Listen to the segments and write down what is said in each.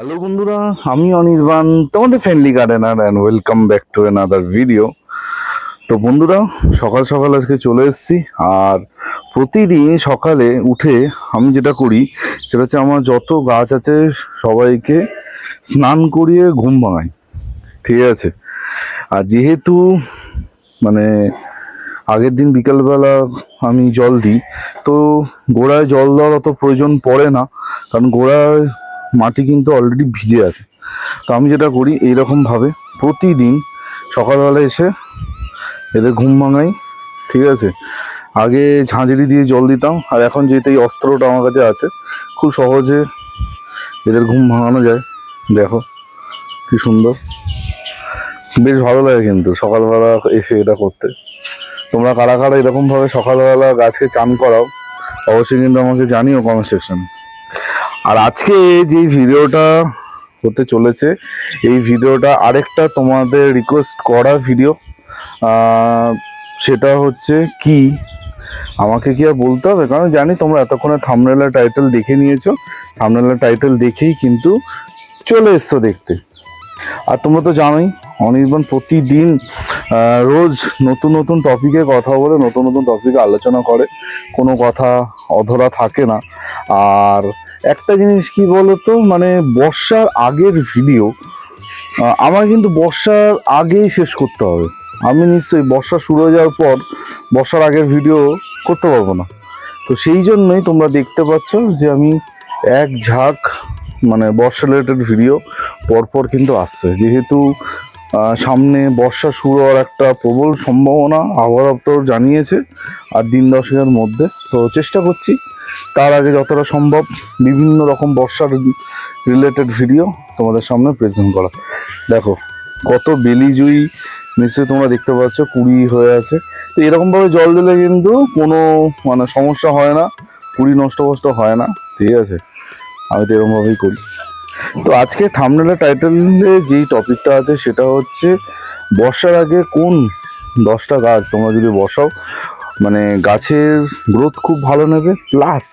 Hello বন্ধুরা, আমি অনির্বাণ, তোমাদের friendly gardener and welcome back to another video তো বন্ধুরা, সকাল সকাল আজকে চলে এসেছি, আর প্রতিদিন সকালে উঠে আমি যেটা করি, সেটা হচ্ছে আমার যত গাছ আছে, সবাইকে স্নান করিয়ে ঘুম ভাঙাই। ঠিক আছে? আর যেহেতু মানে আগের দিন বিকালবেলা আমি জল দিই, তো গোড়ায় জল দেওয়ার অত প্রয়োজন পড়ে না, কারণ গোড়ায় মাটি কিন্তু অলরেডি ভিজে আছে। তো আমি যেটা করি এইরকমভাবে প্রতিদিন সকালবেলা এসে এদের ঘুম ভাঙাই, ঠিক আছে? আগে ঝাঁঝরি দিয়ে জল দিতাম, আর এখন যেহেতু এই অস্ত্রটা আমার কাছে আছে, খুব সহজে এদের ঘুম ভাঙানো যায়। দেখো, কি সুন্দর। বেশ ভালো লাগে কিন্তু সকালবেলা এসে এটা করতে। তোমরা কারা কারা এরকমভাবে সকালবেলা গাছকে চান করাও, অবশ্যই কিন্তু আমাকে জানিও কমেন্ট সেকশনে আর আজকে যে ভিডিওটা হতে চলেছে, এই ভিডিওটা আরেকটা তোমাদের রিকোয়েস্ট করা ভিডিও সেটা হচ্ছে কি? আমাকে কি আর বলতে হবে? কারণ জানি তোমরা এতক্ষণে থামনেলার টাইটেল দেখে নিয়েছো। থামনেলার টাইটেল দেখেই কিন্তু চলে এসছো দেখতে। আর তোমরা তো জানোই, অনির্বাণ প্রতিদিন রোজ নতুন নতুন টপিকে কথা বলে, নতুন নতুন টপিকে আলোচনা করে। কোনো কথা অধরা থাকে না। আর একটা জিনিস কি বলতো? মানে বর্ষার আগের ভিডিও আমার কিন্তু বর্ষার আগেই শেষ করতে হবে। আমি নিশ্চয়ই বর্ষা শুরু হয়ে যাওয়ার পর বর্ষার আগের ভিডিও করতে পারব না। তো সেই জন্যই তোমরা দেখতে পাচ্ছ যে আমি এক ঝাঁক মানে বর্ষা রিলেটেড ভিডিও পরপর কিন্তু আসছে। যেহেতু সামনে বর্ষা শুরু হওয়ার একটা প্রবল সম্ভাবনা আবহাওয়া দপ্তর জানিয়েছে, আর দিন দশেকের মধ্যে। তো চেষ্টা করছি, তার আগে যতটা সম্ভব বিভিন্ন রকম বর্ষার রিলেটেড ভিডিও তোমাদের সামনে প্রেজেন্ট করা। দেখো, কত বেলি জুই নিশ্চয়ই তোমরা দেখতে পাচ্ছ, কুড়ি হয়ে আছে। তো এরকমভাবে জল দিলে কিন্তু কোনো মানে সমস্যা হয় না, কুড়ি নষ্ট কষ্ট হয় না, ঠিক আছে? আমি তো এরকমভাবেই করি। তো আজকে থামনেলের টাইটেলে যেই টপিকটা আছে সেটা হচ্ছে বর্ষার আগে কোন দশটা গাছ তোমরা যদি বসাও মানে গাছের গ্রোথ খুব ভালো নেবে প্লাস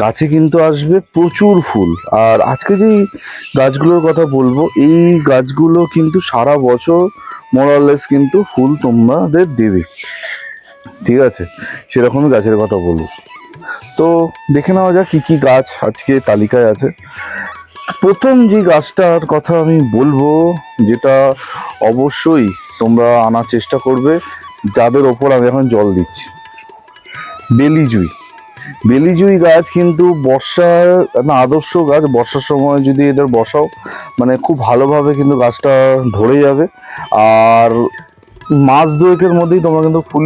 গাছে কিন্তু আসবে প্রচুর ফুল। আর আজকে যেই গাছগুলোর কথা বলব, এই গাছগুলো কিন্তু সারা বছর মোরালেস কিন্তু ফুল তোমাদের দেবে। ঠিক আছে? সেরকমই গাছের কথা বলব। তো দেখে নেওয়া যাক কী কী গাছ আজকে তালিকায় আছে। প্রথম যে গাছটার কথা আমি বলব, যেটা অবশ্যই তোমরা আনার চেষ্টা করবে, যাদের ওপর আমি এখন জল দিচ্ছি। বেলিজুই। বেলিজুই গাছ কিন্তু বর্ষার একটা আদর্শ গাছ, বর্ষার সময় যদি এদের বসাও মানে খুব ভালোভাবে কিন্তু গাছটা ধরে যাবে। আর মাস দুয়েকের মধ্যেই তোমরা কিন্তু ফুল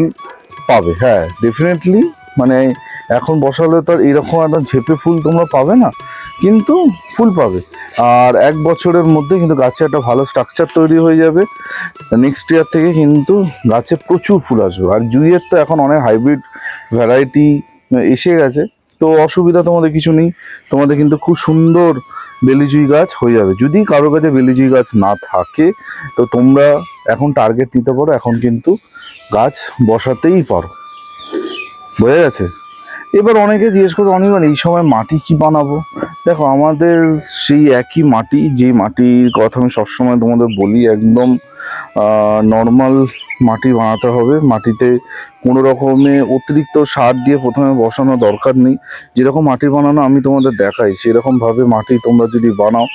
পাবে। হ্যাঁ ডেফিনেটলি মানে এখন বসালে তো এরকম একটা ঝেপে ফুল তোমরা পাবে না। কিন্তু ফুল পাবে। আর এক বছরের মধ্যে কিন্তু গাছে একটা ভালো স্ট্রাকচার তৈরি হয়ে যাবে। নেক্সট ইয়ার থেকে কিন্তু গাছে প্রচুর ফুল আসবে। আর জুইয়ের তো এখন অনেক হাইব্রিড ভ্যারাইটি এসে গেছে। তো অসুবিধা তোমাদের কিছু নেই। তোমাদের কিন্তু খুব সুন্দর বেলিজুই গাছ হয়ে যাবে। যদি কারও কাছে বেলিজুই গাছ না থাকে, তো তোমরা এখন টার্গেট নিতে পারো। এখন কিন্তু গাছ বসাতেই পারো। বোঝা গেছে? এবার অনেকে জিজ্ঞেস করে অনেকবার এই সময় মাটি কি বানাবো? দেখো, আমাদের সেই একই মাটি যে মাটির কথা আমি সবসময় তোমাদের বলি, একদম নর্মাল মাটি বানাতে হবে। মাটিতে কোনো রকমে অতিরিক্ত সার দিয়ে প্রথমে বসানো দরকার নেই। যেরকম মাটি বানানো আমি তোমাদের দেখাই, সেরকমভাবে মাটি তোমরা যদি বানাও,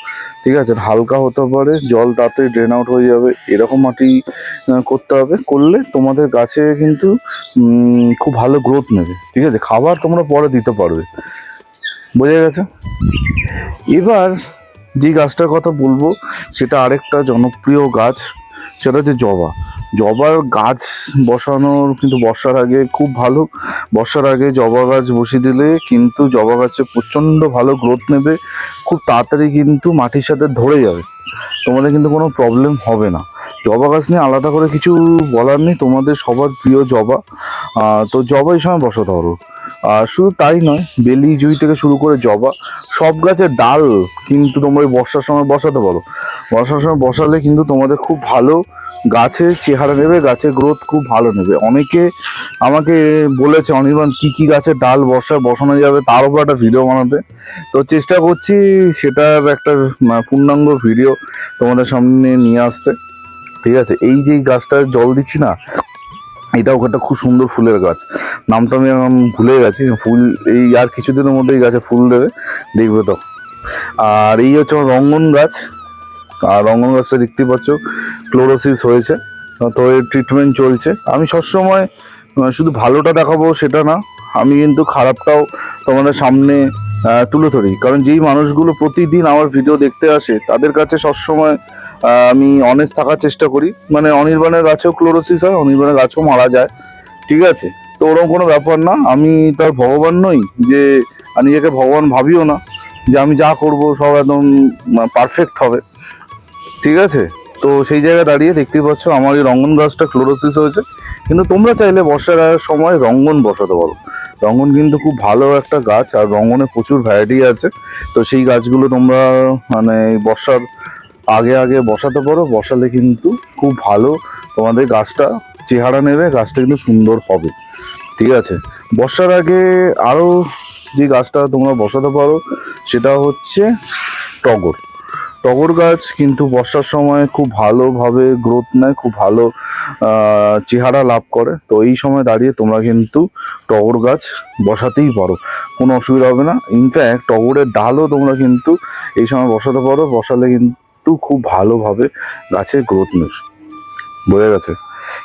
ঠিক আছে, হালকা হতে পারে, জল তাতে ড্রেন আউট হয়ে যাবে, এরকম মাটি করতে হবে। করলে তোমাদের গাছে কিন্তু খুব ভালো গ্রোথ নেবে, ঠিক আছে? খাবার তোমরা পরে দিতে পারবে। বোঝা গেছে? এবার যে গাছটার কথা বলব, সেটা আরেকটা জনপ্রিয় গাছ, সেটা হচ্ছে জবা। জবার গাছ বসানোর কিন্তু বর্ষার আগে খুব ভালো। বর্ষার আগে জবা গাছ বসিয়ে দিলে কিন্তু জবা গাছে প্রচণ্ড ভালো গ্রোথ নেবে। খুব তাড়াতাড়ি কিন্তু মাটির সাথে ধরে যাবে। তোমাদের কিন্তু কোনো প্রবলেম হবে না। জবা গাছ নিয়ে আলাদা করে কিছু বলার নেই। তোমাদের সবার প্রিয় জবা। তো জবা এই সময় বসাতে পারো। শুধু তাই নয়, বেলি, জুই থেকে শুরু করে জবা, সব গাছের ডাল কিন্তু তোমরা এই বর্ষার সময় বসাতে পারো। বর্ষার সময় বসালে কিন্তু তোমাদের খুব ভালো গাছের চেহারা নেবে গাছের গ্রোথ খুব ভালো নেবে। অনেকে আমাকে বলেছে, অনির্বাণ, কি কি গাছের ডাল বর্ষায় বসানো যাবে? তার উপর একটা ভিডিও বানাতে। তো চেষ্টা করছি সেটার একটা পূর্ণাঙ্গ ভিডিও তোমাদের সামনে নিয়ে আসতে। ঠিক আছে? এই যে গাছটা জল দিচ্ছি না এটাও একটা খুব সুন্দর ফুলের গাছ। নামটা আমি ভুলে গেছি। ফুল এই আর কিছুদিনের মধ্যে এই গাছে ফুল দেবে। দেখবে তো। আর এই হচ্ছে রঙ্গন গাছ। আর রঙ্গন গাছটা দেখতে পাচ্ছ, ক্লোরোসিস হয়েছে। তো এর ট্রিটমেন্ট চলছে। আমি সবসময় শুধু ভালোটা দেখাবো সেটা না, আমি কিন্তু খারাপটাও তোমাদের সামনে তুলে ধরি। কারণ যেই মানুষগুলো প্রতিদিন আমার ভিডিও দেখতে আসে, তাদের কাছে সবসময় আমি অনেস্ট থাকার চেষ্টা করি। মানে অনির্বাণের গাছেও ক্লোরোসিস হয়, অনির্বাণের গাছও মারা যায়। ঠিক আছে? তো ওরকম কোনো ব্যাপার না। আমি তার ভগবান নই যে নিজেকে ভগবান ভাবিও না যে আমি যা করব সব একদম পারফেক্ট হবে। ঠিক আছে? তো সেই জায়গায় দাঁড়িয়ে দেখতেই পাচ্ছ আমার এই রঙ্গন গাছটা ক্লোরোসিস হয়েছে। কিন্তু তোমরা চাইলে বর্ষার সময় রঙ্গন বসাতে পারো। রঙ্গন কিন্তু খুব ভালো একটা গাছ, আর রঙ্গনে প্রচুর ভ্যারাইটি আছে। তো সেই গাছগুলো তোমরা মানে বর্ষার আগে আগে বসাতে পারো। বসালে কিন্তু খুব ভালো তোমাদের গাছটা চেহারা নেবে, গাছটা কিন্তু সুন্দর হবে। ঠিক আছে? বর্ষার আগে আরও যে গাছটা তোমরা বসাতে পারো, সেটা হচ্ছে টগর। টগর গাছ কিন্তু বর্ষার সময় খুব ভালোভাবে গ্রোথ নেয়, খুব ভালো চেহারা লাভ করে। তো এই সময় দাঁড়িয়ে তোমরা কিন্তু টগর গাছ বসাতেই পারো। কোনো অসুবিধা হবে না। ইনফ্যাক্ট টগরের ডালও তোমরা কিন্তু এই সময় বসাতে পারো। বসালে কিন্তু খুব ভালোভাবে গাছের গ্রোথ নেবে বোঝা গেছে?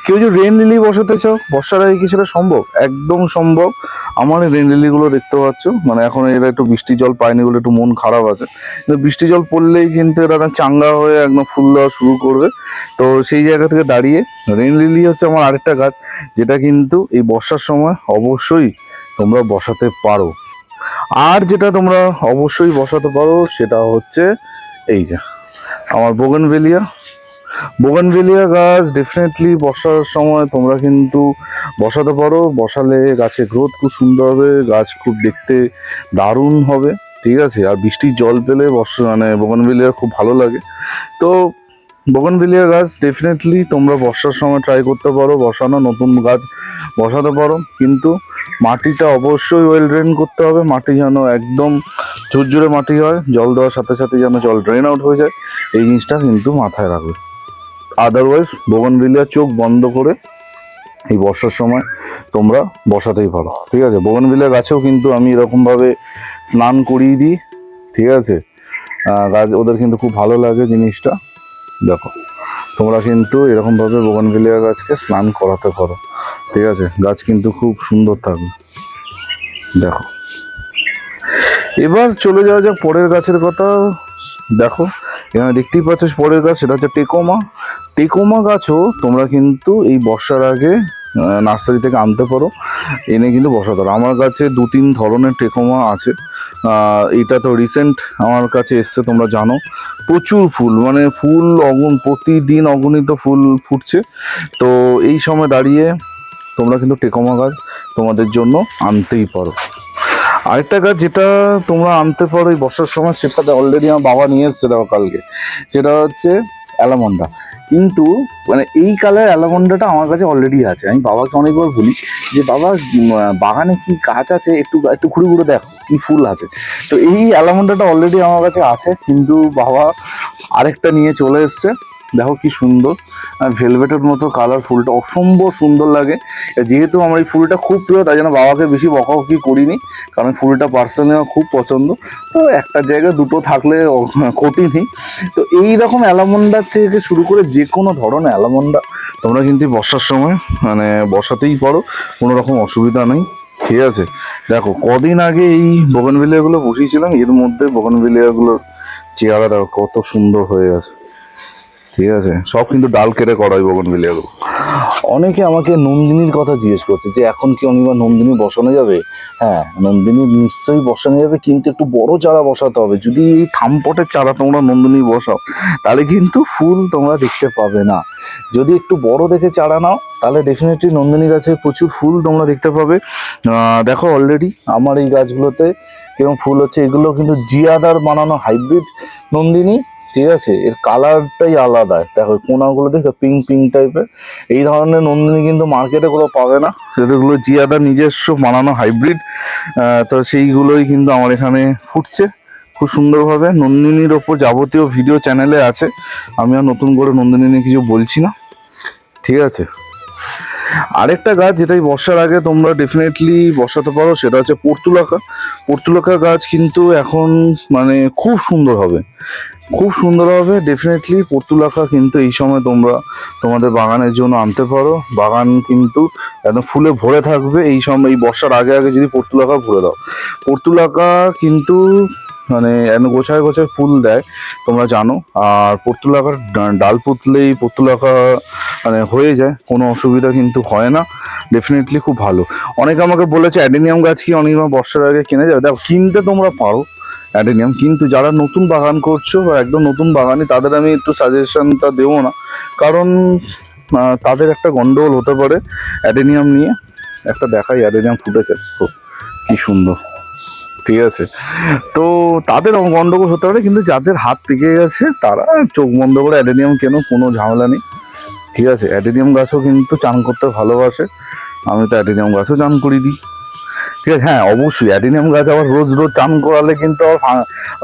কেউ যদি রেন লিলি বসাতে চাও, বর্ষার আগে কি সেটা সম্ভব। একদম সম্ভব। আমার রেন লিলিগুলো দেখতে পাচ্ছ। মানে এখন এরা একটু বৃষ্টি জল পায়নি বলে একটু মন খারাপ আছে। কিন্তু বৃষ্টি জল পড়লেই কিন্তু এরা চাঙ্গা হয়ে একদম ফুল দেওয়া শুরু করবে। তো সেই জায়গা থেকে দাঁড়িয়ে রেন লিলি হচ্ছে আমার আরেকটা গাছ, যেটা কিন্তু এই বর্ষার সময় অবশ্যই তোমরা বসাতে পারো। আর যেটা তোমরা অবশ্যই বসাতে পারো, সেটা হচ্ছে এই যে আমার বোগনভেলিয়া বোগনভেলিয়া গাছ ডেফিনেটলি বর্ষার সময় তোমরা কিন্তু বসাতে পারো। বসালে গাছের গ্রোথ খুব সুন্দর হবে, গাছ খুব দেখতে দারুণ হবে, ঠিক আছে? আর বৃষ্টির জল পেলে বর্ষা মানে বোগনভেলিয়া খুব ভালো লাগে। তো বোগনভেলিয়া গাছ ডেফিনেটলি তোমরা বর্ষার সময় ট্রাই করতে পারো, বসানো, নতুন গাছ বসাতে পারো। কিন্তু মাটিটা অবশ্যই ওয়েল ড্রেন করতে হবে। মাটি যেন একদম ঝুরঝুরে মাটি হয়, জল দেওয়ার সাথে সাথে যেন জল ড্রেন আউট হয়ে যায়। এই জিনিসটা কিন্তু মাথায় রাখবে। আদারওয়াইজ বোগনভিলিয়া চোখ বন্ধ করে এই বর্ষার সময় তোমরা বসাতেই পারো। ঠিক আছে? বোগনভিলিয়া গাছেও কিন্তু আমি এরকমভাবে স্নান করিয়ে দিই। ঠিক আছে? গাছ, ওদের কিন্তু খুব ভালো লাগে জিনিসটা। দেখো, তোমরা কিন্তু এরকমভাবে বোগনভিলিয়া গাছকে স্নান করাতে পারো। ঠিক আছে? গাছ কিন্তু খুব সুন্দর থাকবে। দেখো। এবার চলে যাওয়া যাক পরের গাছের কথা। দেখো, এখানে দেখতেই পাচ্ছ পরের গাছ, সেটা হচ্ছে টেকোমা। টেকোমা গাছও তোমরা কিন্তু এই বর্ষার আগে নার্সারি থেকে আনতে পারো। এনে কিন্তু বসাতে পারো। আমার কাছে দু তিন ধরনের টেকোমা আছে। এটা তো রিসেন্ট আমার কাছে এসছে, তোমরা জানো। প্রচুর ফুল মানে ফুল অগুন, প্রতিদিন অগণিত ফুল ফুটছে। তো এই সময় দাঁড়িয়ে তোমরা কিন্তু টেকোমা গাছ তোমাদের জন্য আনতেই পারো। আরেকটা গাছ যেটা তোমরা আনতে পারো এই বর্ষার সময় সেটাতে অলরেডি আমার বাবা নিয়ে এসছে দেখো কালকে। সেটা হচ্ছে অ্যালামন্ডা। কিন্তু মানে এই কালার অ্যালামন্ডাটা আমার কাছে অলরেডি আছে। আমি বাবাকে অনেকবার বলি যে, বাবা বাগানে কি গাছ আছে? একটু একটু ঘুরে ঘুরে দেখো, কি ফুল আছে? তো এই অ্যালামন্ডাটা অলরেডি আমার কাছে আছে। কিন্তু বাবা আরেকটা নিয়ে চলে এসছে। দেখো কি সুন্দর। আর ভেলভেটের মতো কালার ফুলটা, অসম্ভব সুন্দর লাগে। যেহেতু আমার এই ফুলটা খুব প্রিয়, তাই জন্য বাবাকে বেশি বকাবকি করিনি, কারণ ফুলটা পার্সোনালি আমার খুব পছন্দ। তো একটা জায়গায় দুটো থাকলে ক্ষতি নেই। তো এই রকম অ্যালামন্ডা থেকে শুরু করে যে কোনো ধরনের অ্যালামন্ডা তোমরা কিন্তু বর্ষার সময় মানে বসাতেই পারো কোনো রকম অসুবিধা নেই। ঠিক আছে? দেখো, কদিন আগে এই বগনভিলিয়াগুলো বসিয়েছিলাম, এর মধ্যে বগনভিলিয়াগুলোর চেহারা দেখো কত সুন্দর হয়ে আছে ঠিক আছে? সব কিন্তু ডাল কেটে করা হয় বগনভিলিয়াগুলো অনেকে আমাকে নন্দিনীর কথা জিজ্ঞেস করছে যে, এখন কি অনিবার নন্দিনী বসানো যাবে? হ্যাঁ নন্দিনী নিশ্চয়ই বসানো যাবে, কিন্তু একটু বড় চারা বসাতে হবে। যদি এই থামপটের চারা তোমরা নন্দিনী বসাও, তাহলে কিন্তু ফুল তোমরা দেখতে পাবে না। যদি একটু বড় দেখে চারা নাও, তাহলে ডেফিনেটলি নন্দিনী গাছে প্রচুর ফুল তোমরা দেখতে পাবে। দেখো অলরেডি আমার এই গাছগুলোতে কীরকম ফুল হচ্ছে। এগুলো কিন্তু জিয়াদার বানানো হাইব্রিড নন্দিনী। ঠিক আছে? এর কালারটাই আলাদা। দেখো, কোনাগুলো দেখছ? পিঙ্ক পিঙ্ক টাইপের এই ধরনের নন্দিনী কিন্তু মার্কেটে কোথাও পাবে না। যেগুলো জিয়াদার নিজস্ব বানানো হাইব্রিড তো সেইগুলোই কিন্তু আমার এখানে ফুটছে। খুব সুন্দরভাবে নন্দিনীর ওপর যাবতীয় ভিডিও চ্যানেলে আছে। আমি আর নতুন করে নন্দিনী নিয়ে কিছু বলছি না। ঠিক আছে? আরেকটা গাছ যেটাই বর্ষার আগে তোমরা ডেফিনেটলি বসাতে পারো, সেটা হচ্ছে পর্তুলাকা। পর্তুলাকা গাছ কিন্তু এখন মানে খুব সুন্দর হবে। খুব সুন্দর হবে ডেফিনেটলি পর্তুলাকা কিন্তু এই সময় তোমরা, তোমাদের বাগানের জন্য আনতে পারো। বাগান কিন্তু একদম ফুলে ভরে থাকবে এই সময়, এই বর্ষার আগে আগে যদি পর্তুলাকা ভরে দাও। পর্তুলাকা কিন্তু মানে একদম গোছায় গোছায় ফুল দেয়, তোমরা জানো। আর পর্তুলাকার ডাল পুতলেই পর্তুলাকা মানে হয়ে যায়। কোনো অসুবিধা কিন্তু হয় না। ডেফিনেটলি খুব ভালো। অনেকে আমাকে বলেছে, অ্যাডেনিয়াম গাছ কি অনেক বর্ষার আগে কিনে যাবে? দেখো, কিনতে তোমরা পারো। অ্যাডেনিয়াম। কিন্তু যারা নতুন বাগান করছ বা একদম নতুন বাগানি, তাদের আমি একটু সাজেশনটা দেবো না। কারণ তাদের একটা গন্ডগোল হতে পারে অ্যাডেনিয়াম নিয়ে। একটা দেখাই অ্যাডেনিয়াম ফুটেছে। কি সুন্দর। ঠিক আছে। তো তাদের গন্ডগোল হতে পারে, কিন্তু যাদের হাত পেকে গেছে, তারা চোখ বন্ধ করে অ্যাডেনিয়াম কেন, কোনো ঝামেলা নেই। ঠিক আছে, অ্যাডেনিয়াম গাছও কিন্তু চান করতে ভালোবাসে। আমি তো অ্যাডেনিয়াম গাছও চান করি দিই ঠিক আছে হ্যাঁ অবশ্যই, অ্যাডিনিয়াম গাছ আবার রোজ রোজ চান করালে কিন্তু আবার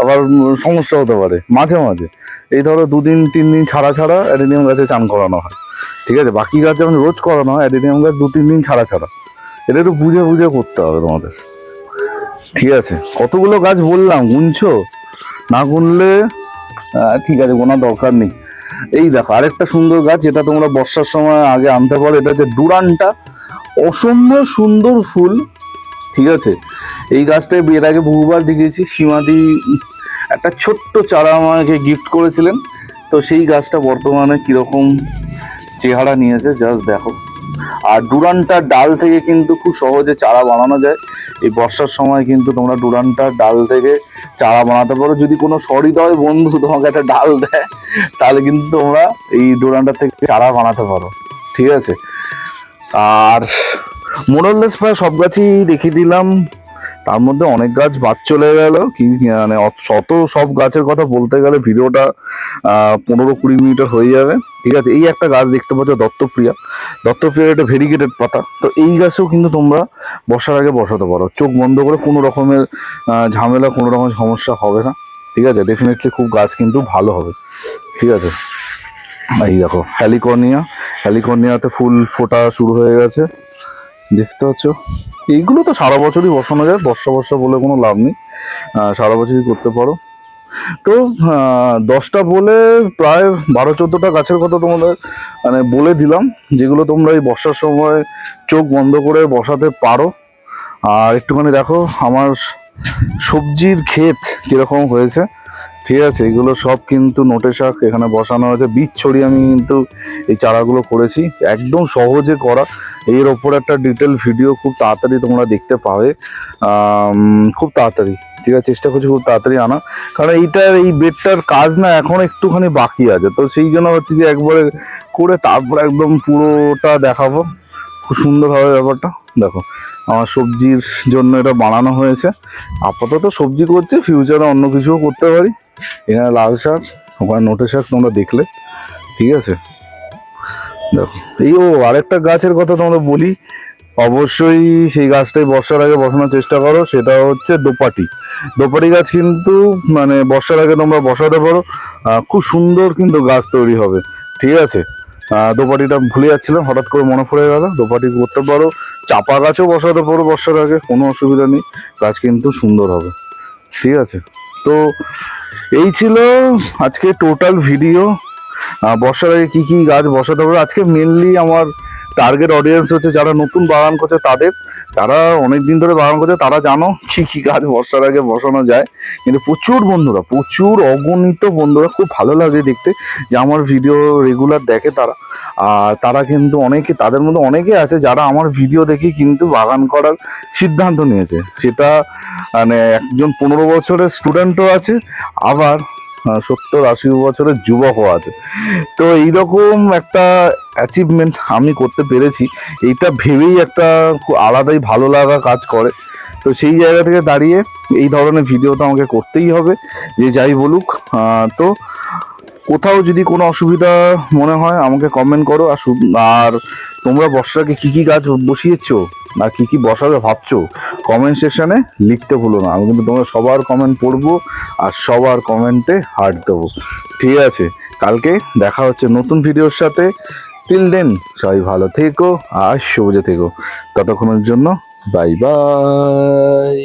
আবার সমস্যা হতে পারে, মাঝে মাঝে। এই ধরো দুদিন, তিন দিন ছাড়া ছাড়া অ্যাডিনিয়াম গাছে চান করানো হয়, ঠিক আছে? বাকি গাছ যেমন রোজ করানো হয়, অ্যাডিনিয়াম গাছ দু, তিন দিন ছাড়া ছাড়া। এটা একটু বুঝে বুঝে করতে হবে তোমাদের। ঠিক আছে, কতগুলো গাছ বললাম, গুনছো? না গুনলে ঠিক আছে, গোনার দরকার নেই। এই দেখো, আরেকটা সুন্দর গাছ, যেটা তোমরা বর্ষার সময় আগে আনতে পারো এটা হচ্ছে ডুরানটা। অসম্ভব সুন্দর ফুল ঠিক আছে? এই গাছটা এর আগে বহুবার দেখিয়েছি সীমাদি একটা ছোট্ট চারা আমাকে গিফট করেছিলেন। তো সেই গাছটা বর্তমানে কীরকম চেহারা নিয়েছে জাস্ট দেখো। আর ডুরানটার ডাল থেকে কিন্তু খুব সহজে চারা বানানো যায়। এই বর্ষার সময় কিন্তু তোমরা ডুরানটার ডাল থেকে চারা বানাতে পারো। যদি কোনো সহৃদয় বন্ধু তোমাকে একটা ডাল দেয়, তাহলে কিন্তু তোমরা এই ডুরানটা থেকে চারা বানাতে পারো। ঠিক আছে? আর মোরাললেস প্রায় সব গাছই দেখিয়ে দিলাম। তার মধ্যে অনেক গাছ বাদ চলে গেল। কি মানে শত সব গাছের কথা বলতে গেলে ভিডিওটা পনেরো কুড়ি মিনিটের হয়ে যাবে। ঠিক আছে, এই একটা গাছ দেখতে পাচ্ছ, দত্তপ্রিয়া। দত্তপ্রিয়ার একটা ভেরিগেটেড পাতা। তো এই গাছেও কিন্তু তোমরা বসার আগে বসাতে পারো। চোখ বন্ধ করে কোনো রকমের ঝামেলা, কোনো রকমের সমস্যা হবে না। ঠিক আছে ডেফিনেটলি খুব গাছ কিন্তু ভালো হবে। ঠিক আছে। এই দেখো হ্যালিকর্নিয়া হ্যালিকর্নিয়াতে ফুল ফোটা শুরু হয়ে গেছে। দেখতে পাচ্ছ? এইগুলো তো সারা বছরই বসানো যায়, বর্ষা বর্ষা বলে কোনো লাভ নেই। সারা বছরই করতে পারো। তো দশটা বলে প্রায় বারো, চোদ্দোটা গাছের কথা তোমাদের মানে বলে দিলাম, যেগুলো তোমরা এই বর্ষার সময় চোখ বন্ধ করে বসাতে পারো। আর একটুখানি দেখো, আমার সবজির ক্ষেত কীরকম হয়েছে। ঠিক আছে, এগুলো সব কিন্তু নোটে শাক এখানে বসানো হয়েছে বীজ ছড়িয়ে আমি কিন্তু এই চারাগুলো করেছি। একদম সহজে করা। এর ওপর একটা ডিটেল ভিডিও খুব তাড়াতাড়ি তোমরা দেখতে পাবে। খুব তাড়াতাড়ি। ঠিক আছে, চেষ্টা করছি খুব তাড়াতাড়ি আনা। কারণ এইটার, এই বেডটার কাজ না এখন একটুখানি বাকি আছে। তো সেই জন্য হচ্ছে যে একবারে করে তারপর একদম পুরোটা দেখাবো। খুব সুন্দর হবে ব্যাপারটা। দেখো, আমার সবজির জন্য এটা বানানো হয়েছে। আপাতত সবজি করছে ফিউচারে অন্য কিছুও করতে পারি। এখানে লাল শাক ওখানে নোটে শাক তোমরা দেখলে, ঠিক আছে? দেখো, এই ও আরেকটা গাছের কথা তোমরা বলি, অবশ্যই সেই গাছটাই বর্ষার আগে বসানোর চেষ্টা করো, সেটা হচ্ছে দোপাটি। দোপাটি গাছ কিন্তু মানে বর্ষার আগে তোমরা বসাতে পারো খুব সুন্দর কিন্তু গাছ তৈরি হবে, ঠিক আছে? দোপাটিটা ভুলে যাচ্ছিলাম, হঠাৎ করে মনে পড়ে গেল, দোপাটি করতে পারো, চাপা গাছও বসাতে পারো বর্ষার আগে, কোনো অসুবিধা নেই, গাছ কিন্তু সুন্দর হবে, ঠিক আছে? তো এই ছিল আজকে টোটাল ভিডিও বর্ষার আগে কী কী গাছ বসাতে হবে? আজকে মেনলি আমার টার্গেট অডিয়েন্স হচ্ছে যারা নতুন বাগান করছে তাদের। তারা অনেক দিন ধরে বাগান করছে, তারা জানো কি কি গাছ বর্ষার আগে বসানো যায়। কিন্তু প্রচুর বন্ধুরা, প্রচুর অগণিত বন্ধুরা, খুব ভালো লাগে দেখতে যে আমার ভিডিও রেগুলার দেখে তারা। আর তারা কিন্তু অনেকে, তাদের মধ্যে অনেকে আছে যারা আমার ভিডিও দেখে কিন্তু বাগান করার সিদ্ধান্ত নিয়েছে। সেটা মানে একজন পনেরো বছরের স্টুডেন্টও আছে, আবার সত্তর আশি বছরের যুবকও আছে। তো এইরকম একটা অ্যাচিভমেন্ট আমি করতে পেরেছি। এইটা ভেবেই একটা আলাদাই ভালো লাগা কাজ করে। তো সেই জায়গা থেকে দাঁড়িয়ে এই ধরনের ভিডিও তো আমাকে করতেই হবে। যে যাই বলুক তো কোথাও যদি কোনো অসুবিধা মনে হয়, আমাকে কমেন্ট করো। আর আর তোমরা বর্ষাকে কি কি গাছ বসিয়েছো? আর কি কি বসাবে ভাবছ? কমেন্ট সেকশনে লিখতে ভুলো না। আমি কিন্তু তোমরা সবার কমেন্ট পড়ব আর সবার কমেন্টে হার্ট দেবো। ঠিক আছে, কালকে দেখা হচ্ছে নতুন ভিডিওর সাথে। টিল দেন সবাই ভালো থেকো আর সবুজে থেকো। ততক্ষণের জন্য বাই বাই